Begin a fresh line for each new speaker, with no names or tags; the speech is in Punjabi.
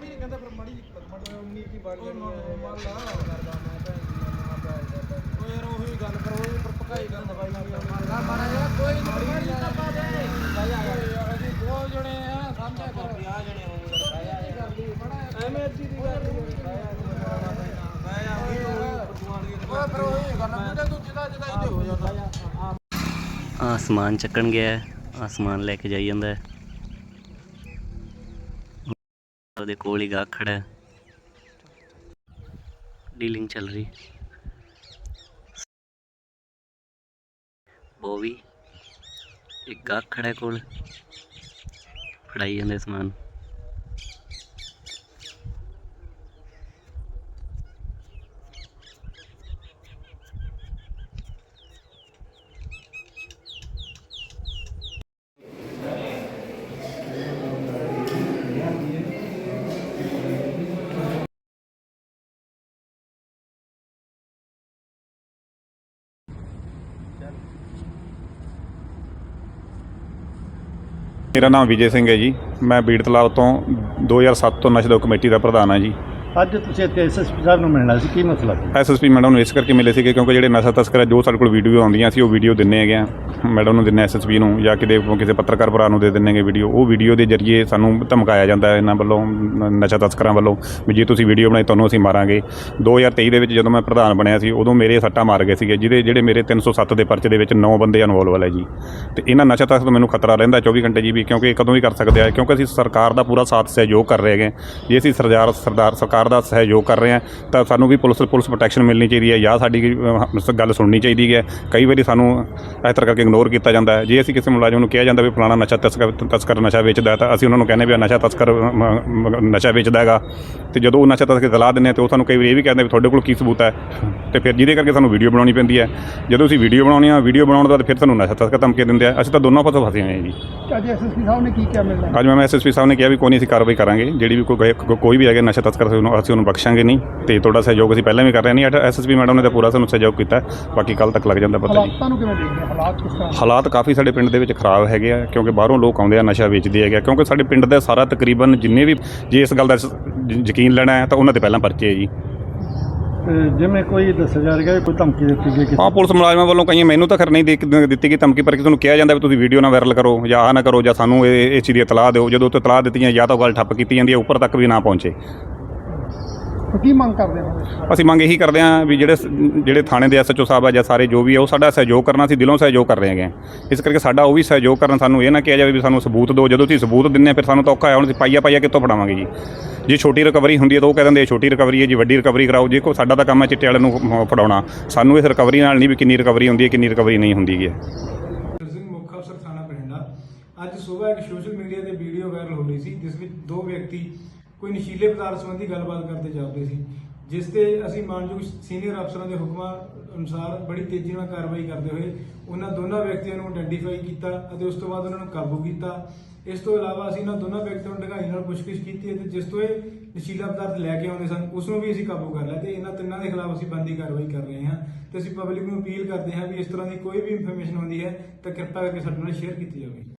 ਕੀ ਬਣ ਜਾਣੀ ਹੈ? ਮੰਨ ਲਾ। ਕਰਦਾ ਮੈਂ ਭੈਣ ਦੀ ਮਾਂ ਪਿਆਰ ਕਰਦਾ ਉਹ ਯਾਰ ਉਹੀ ਗੱਲ ਕਰੋ ਇਹ ਪਰ ਪਕਾਈ ਗੱਲ ਦਵਾਈ ਨਹੀਂ ਆਉਂਦੀ ਮਾਰਾ ਯਾਰ ਕੋਈ ਨਹੀਂ ਨਹੀਂ ਪਾ ਦੇ। ਭਾਈ ਆ ਯਾਰ ਅਸੀਂ ਦੋ ਜਣੇ ਆ ਸਮਝਿਆ ਕਰ। 50 ਜਣੇ ਹੋਣਗੇ ਐਵੇਂ ਅੱਧੀ ਦੀ ਗੱਲ ਓਏ ਫਿਰ ਉਹੀ ਗੱਲ ਮੁੰਡੇ ਤੂੰ ਜਿਦਾ ਜਿਦਾ ਹੀ ਹੋ ਜਾਂਦਾ।
ਆਸਮਾਨ ਚੱਕਣ ਗਿਆ ਹੈ ਆਸਮਾਨ ਲੈ ਕੇ ਜਾਈ ਜਾਂਦਾ ਹੈ। ਉਹਦੇ ਕੋਲ ਹੀ ਗਾਹਕ ਖੜਾ। ਹੈ ਡੀਲਿੰਗ ਚੱਲ ਰਹੀ। ਉਹ ਇੱਕ ਗਾਹਕ ਹੈ ਕੋਲ। ਫੜਾਈ ਜਾਂਦੇ ਸਮਾਨ।
ਮੇਰਾ ਨਾਮ ਵਿਜੇ ਸਿੰਘ ਹੈ ਜੀ। ਮੈਂ ਬੀੜ ਤਲਾਬ ਤੋਂ 2007 ਤੋਂ ਨਸ਼ਾ ਦੋ ਕਮੇਟੀ ਦਾ ਪ੍ਰਧਾਨ ਹਾਂ ਜੀ।
ਅੱਜ ਤੁਸੀਂ ਇੱਥੇ ਐਸਐਸਪੀ ਸਾਹਿਬ ਨੂੰ ਮਿਲਣਾ ਸੀ ਕੀ ਮਸਲਾ ਸੀ?
ਐਸਐਸਪੀ ਮੈਡਮ ਨੂੰ ਇਸ ਕਰਕੇ ਮਿਲੇ ਸੀਗੇ ਕਿਉਂਕਿ ਜਿਹੜੇ ਨਸ਼ਾ ਤਸਕਰ ਹੈ, ਜੋ ਸਾਡੇ ਕੋਲ ਵੀਡੀਓ ਆਉਂਦੀਆਂ ਸੀ ਉਹ ਵੀਡੀਓ ਦਿੰਨੇ ਹੈਗੇ ਆ। ਮੈਡਮ ਨੂੰ ਦਿੰਨੇ ਐਸਐਸਪੀ ਨੂੰ ਜਾਂ ਕਿਤੇ ਕਿਸੇ ਪੱਤਰਕਾਰ ਭਰਾ ਨੂੰ ਦੇ ਦਿੰਨੇ ਵੀਡੀਓ ਉਹ ਵੀਡੀਓ ਦੇ ਜ਼ਰੀਏ ਸਾਨੂੰ ਧਮਕਾਇਆ ਜਾਂਦਾ ਹੈ ਇਹਨਾਂ ਵੱਲੋਂ ਨ- ਨਸ਼ਾ ਤਸਕਰਾਂ ਵੱਲੋਂ ਵੀ ਜੇ ਤੁਸੀਂ ਵੀਡੀਓ ਬਣਾਈ ਤੁਹਾਨੂੰ ਅਸੀਂ ਮਾਰਾਂਗੇ। 2023 ਦੇ ਵਿੱਚ ਜਦੋਂ ਮੈਂ ਪ੍ਰਧਾਨ ਬਣਿਆ ਸੀ ਉਦੋਂ ਮੇਰੇ ਸੱਟਾਂ ਮਾਰ ਗਏ ਸੀਗੇ ਜਿਹਦੇ ਜਿਹੜੇ ਮੇਰੇ 307 ਦੇ ਪਰਚੇ ਦੇ ਵਿੱਚ 9 ਬੰਦੇ ਇਨਵੋਲਵ ਹੈ ਜੀ। ਤੇ ਇਹਨਾਂ ਨਸ਼ਾ ਤਸਕਰ ਤੋਂ ਮੈਨੂੰ ਖਤਰਾ ਰਹਿੰਦਾ 24 ਘੰਟੇ ਜੀ ਵੀ ਕਿਉਂਕਿ ਇਹ ਕਦੋਂ ਵੀ ਕਰ ਸਕਦੇ ਆ ਕਿਉਂਕਿ ਅਸੀਂ ਸਰਕਾਰ ਦਾ ਪੂਰਾ ਸਾਥ ਸਹਿਯੋਗ ਕਰ ਰਹੇ ਹੈਗੇ। ਜੇ ਅਸੀਂ ਸਰਦਾਰ ਸਰਦਾਰ ਸਰਕਾਰ ਦਾ ਸਹਿਯੋਗ ਕਰ ਰਹੇ ਹਾਂ ਤਾਂ ਸਾਨੂੰ ਵੀ ਪੁਲਿਸ ਪੁਲਿਸ ਪ੍ਰੋਟੈਕਸ਼ਨ ਮਿਲਣੀ ਚਾਹੀਦੀ ਹੈ ਜਾਂ ਸਾਡੀ ਗੱਲ ਸੁਣਨੀ ਚਾਹੀਦੀ ਹੈ। ਕਈ ਵਾਰੀ ਸਾਨੂੰ ਇਸ ਤਰ੍ਹਾਂ ਕਰਕੇ ਇਗਨੋਰ ਕੀਤਾ ਜਾਂਦਾ ਹੈ। ਜੇ ਅਸੀਂ ਕਿਸੇ ਮੁਲਾਜ਼ਮ ਨੂੰ ਕਿਹਾ ਜਾਂਦਾ ਵੀ ਫਲਾਣਾ ਨਸ਼ਾ ਤਸਕਰ ਤਸਕਰ ਨਸ਼ਾ ਵੇਚਦਾ ਹੈ ਤਾਂ ਅਸੀਂ ਉਹਨਾਂ ਨੂੰ ਕਹਿੰਦੇ ਵੀ ਨਸ਼ਾ ਤਸਕਰ ਨਸ਼ਾ ਵੇਚਦਾ ਹੈਗਾ। ਤੇ ਜਦੋਂ ਉਹ ਨਸ਼ਾ ਤਸਕਰ ਗਲਾ ਦਿੰਦੇ ਆ ਤੇ ਉਹ ਸਾਨੂੰ ਕਈ ਵਾਰੀ ਇਹ ਵੀ ਕਹਿੰਦੇ ਵੀ ਤੁਹਾਡੇ ਕੋਲ ਕੀ ਸਬੂਤ ਹੈ? ਤੇ ਫਿਰ ਜਿਹਦੇ ਕਰਕੇ ਸਾਨੂੰ ਵੀਡੀਓ ਬਣਾਉਣੀ ਪੈਂਦੀ ਹੈ। ਜਦੋਂ ਅਸੀਂ ਵੀਡੀਓ ਬਣਾਉਣੀ ਆ ਵੀਡੀਓ ਬਣਾਉਣ ਦਾ ਤਾਂ ਫਿਰ ਸਾਨੂੰ ਨਸ਼ਾ ਤਸਕਰ ਧਮਕੀ ਦਿੰਦੇ ਆ। ਅਸੀਂ ਤਾਂ ਦੋਨੋਂ ਪਾਸੋਂ ਫਸੇ ਹੋਏ ਹਾਂ ਜੀ।
ਅੱਜ ਐਸਐਸਪੀ ਸਾਹਿਬ ਨੇ ਕੀ ਕਿਹਾ ਮਿਲਣਾ
ਅੱਜ ਮੈਂ ਐਸਐਸਪੀ ਸਾਹਿਬ ਨੇ ਕਿਹਾ ਵੀ ਕੋਈ ਨਹੀਂ ਅਸੀਂ ਕਾਰਵਾਈ ਕਰਾਂਗੇ। ਜਿਹੜੀ ਵੀ ਕੋਈ ਕੋਈ ਵੀ ਹੈਗਾ ਨਸ਼ਾ ਤਸਕਰ ਉਹਨੂੰ ਅਸੀਂ ਉਹਨੂੰ ਬਖਸ਼ਾਂਗੇ ਨਹੀਂ ਤੇ ਤੁਹਾਡਾ ਸਹਿਯੋਗ ਅਸੀਂ ਪਹਿਲਾਂ ਵੀ ਕਰ ਰਹੇ ਨਹੀਂ ਐਸਐਸਪੀ ਮੈਡਮ ਨੇ ਤਾਂ ਪੂਰਾ ਸਾਨੂੰ ਸਹਿਯੋਗ ਕੀਤਾ। ਬਾਕੀ ਕੱਲ ਤੱਕ ਲੱਗ ਜਾਂਦਾ ਪਤਾ ਜੀ
ਹਾਲਾਤਾਂ ਨੂੰ ਕਿਵੇਂ ਦੇਖਦੇ ਹੋ? ਹਾਲਾਤ ਕਿਸ ਤਰ੍ਹਾਂ?
ਹਾਲਾਤ ਕਾਫੀ ਸਾਡੇ ਪਿੰਡ ਦੇ ਵਿੱਚ ਖਰਾਬ ਹੈਗੇ ਆ ਕਿਉਂਕਿ ਬਾਹਰੋਂ ਲੋਕ ਆਉਂਦੇ ਆ ਨਸ਼ਾ ਵੇਚਦੇ ਹੈਗੇ ਆ ਕਿਉਂਕਿ ਸਾਡੇ ਪਿੰਡ ਦਾ ਸਾਰਾ ਤਕਰੀਬਨ ਜਿੰਨੇ ਵੀ ਜੇ ਇਸ ਗੱਲ ਦਾ ਸ- ਜ- ਯਕੀਨ ਲੈਣਾ ਹੈ ਤਾਂ ਉਹਨਾਂ ਤੇ ਪਹਿਲਾਂ ਪਰਚੇ ਹੈ ਜੀ।
ਤੇ ਜਿਵੇਂ ਕੋਈ ਦੱਸਿਆ ਜਾ ਰਿਹਾ ਕੋਈ ਧਮਕੀ ਦਿੱਤੀ ਗਈ ਕਿਸੇ
ਹਾਂ ਪੁਲਿਸ ਮੁਲਾਜ਼ਮਾਂ ਵੱਲੋਂ ਕਈਆਂ ਮੈਨੂੰ ਤਾਂ ਖਰ ਨਹੀਂ ਦੇ- ਦਿੱਤੀ ਗਈ ਧਮਕੀ ਪਰ ਕਿਸੇ ਨੂੰ ਕਿਹਾ ਜਾਂਦਾ ਵੀ ਤੁਸੀਂ ਵੀਡੀਓ ਨਾ ਵਾਇਰਲ ਕਰੋ ਜਾਂ ਆਹ ਨਾ ਕਰੋ ਜਾਂ ਸਾਨੂੰ ਇਹ ਇਸ ਚੀਜ਼ ਦੀ ਇਤਲਾਹ ਦਿਓ। ਜਦੋਂ ਉੱਤੇ ਇਤਲਾਹ ਦਿੱਤੀਆਂ ਜਾਂ ਤਾਂ ਉਹ ਗੱਲ ਠੱਪ ਕੀਤੀ ਜਾਂਦੀ ਹੈ ਉੱਪਰ ਤੱਕ ਵੀ ਨਾ ਪਹੁੰਚੇ।
ਕੀ ਮੰਗ ਕਰਦੇ ਹੋ?
ਅਸੀਂ ਮੰਗ ਇਹੀ ਕਰਦੇ ਹਾਂ ਵੀ ਜਿਹੜੇ ਜਿਹੜੇ ਥਾਣੇ ਦੇ ਐਸਐਚਓ ਸਾਹਿਬ ਆ ਜਾਂ ਸਾਰੇ ਜੋ ਵੀ ਆ ਉਹ ਸਾਡਾ ਸਹਿਯੋਗ ਕਰਨਾ ਸੀ ਦਿਲੋਂ ਸਹਿਯੋਗ ਕਰ ਰਹੇ ਹੈਗੇ ਇਸ ਕਰਕੇ ਸਾਡਾ ਉਹ ਵੀ ਸਹਿਯੋਗ ਕਰਨ ਸਾਨੂੰ ਇਹ ਨਾ ਕਿਹਾ ਜਾਵੇ ਵੀ ਸਾਨੂੰ ਸਬੂਤ ਦਿਓ। ਜਦੋਂ ਤੁਸੀਂ ਸਬੂਤ ਦਿੰਦੇ ਆ ਫਿਰ ਸਾਨੂੰ ਤਾਂ ਔਖਾ ਹੈ। ਹੁਣ ਅਸੀਂ ਪਾਈਆ ਪਾਈਆ ਕਿੱਥੋਂ ਫੜਾਵਾਂਗੇ ਜੀ? ਜੇ ਛੋਟੀ ਰਿਕਵਰੀ ਹੁੰਦੀ ਹੈ ਤਾਂ ਉਹ ਕਹਿ ਦਿੰਦੇ ਆ ਛੋਟੀ ਰਿਕਵਰੀ ਹੈ ਜੀ ਵੱਡੀ ਰਿਕਵਰੀ ਕਰਾਓ। ਜੇ ਕੋ ਸਾਡਾ ਤਾਂ ਕੰਮ ਹੈ ਚਿੱਟੇ ਵਾਲੇ ਨੂੰ ਫੜਾਉਣਾ। ਸਾਨੂੰ ਇਸ ਰਿਕਵਰੀ ਨਾਲ ਨਹੀਂ ਵੀ ਕਿੰਨੀ ਰਿਕਵਰੀ ਹੁੰਦੀ ਹੈ ਕਿੰਨੀ ਰਿਕਵਰੀ ਨਹੀਂ ਹੁੰਦੀ ਹੈ
ਸਿੰਘ ਮੁੱਖ ਅਫਸਰ ਥਾਣਾ ਬਠਿੰਡਾ। ਅੱਜ ਸਵੇਰ ਇੱਕ ਸੋਸ਼ਲ ਮੀਡੀਆ ਤੇ ਵੀਡੀਓ ਵਾਇਰਲ ਹੋ ਰਹੀ ਸੀ ਜਿਸ ਵਿੱਚ ਦੋ ਵਿਅਕਤੀ ਕੋਈ ਨਸ਼ੀਲੇ ਪਦਾਰਥ ਸੰਬੰਧੀ ਗੱਲਬਾਤ ਕਰਦੇ ਜਾਪਦੇ ਸੀ, ਜਿਸ ਤੇ ਅਸੀਂ ਮਾਨਯੋਗ ਸੀਨੀਅਰ ਅਫਸਰਾਂ ਦੇ ਹੁਕਮਾਂ ਅਨੁਸਾਰ ਬੜੀ ਤੇਜ਼ੀ ਨਾਲ ਕਾਰਵਾਈ ਕਰਦੇ ਹੋਏ ਉਹਨਾਂ ਦੋਨਾਂ ਵਿਅਕਤੀਆਂ ਨੂੰ ਆਇਡੈਂਟੀਫਾਈ ਕੀਤਾ ਅਤੇ ਉਸ ਤੋਂ ਬਾਅਦ ਉਹਨਾਂ ਨੂੰ ਕਾਬੂ ਕੀਤਾ। ਇਸ ਤੋਂ ਇਲਾਵਾ ਅਸੀਂ ਇਹਨਾਂ ਦੋਨਾਂ ਵਿਅਕਤੀਆਂ ਨੂੰ ਢਗਾਈ ਨਾਲ ਪੁੱਛਗਿੱਛ ਕੀਤੀ ਅਤੇ ਜਿਸ ਤੋਂ ਇਹ ਨਸ਼ੀਲਾ ਪਦਾਰਥ ਲੈ ਕੇ ਆਉਂਦੇ ਸਨ, ਉਸ ਨੂੰ ਵੀ ਅਸੀਂ ਕਾਬੂ ਕਰ ਲਿਆ ਤੇ ਇਹਨਾਂ ਤਿੰਨਾਂ ਦੇ ਖਿਲਾਫ ਅਸੀਂ ਬੰਦੀ ਕਾਰਵਾਈ ਕਰ ਰਹੇ ਹਾਂ ਤੇ ਅਸੀਂ ਪਬਲਿਕ ਨੂੰ ਅਪੀਲ ਕਰਦੇ ਹਾਂ ਵੀ ਇਸ ਤਰ੍ਹਾਂ ਦੀ ਕੋਈ ਵੀ ਇਨਫੋਰਮੇਸ਼ਨ ਹੁੰਦੀ ਹੈ ਤਾਂ ਕਿਰਪਾ ਕਰਕੇ ਸਾਡੇ ਨਾਲ ਸ਼ੇਅਰ ਕੀਤੀ ਜਾਵੇ।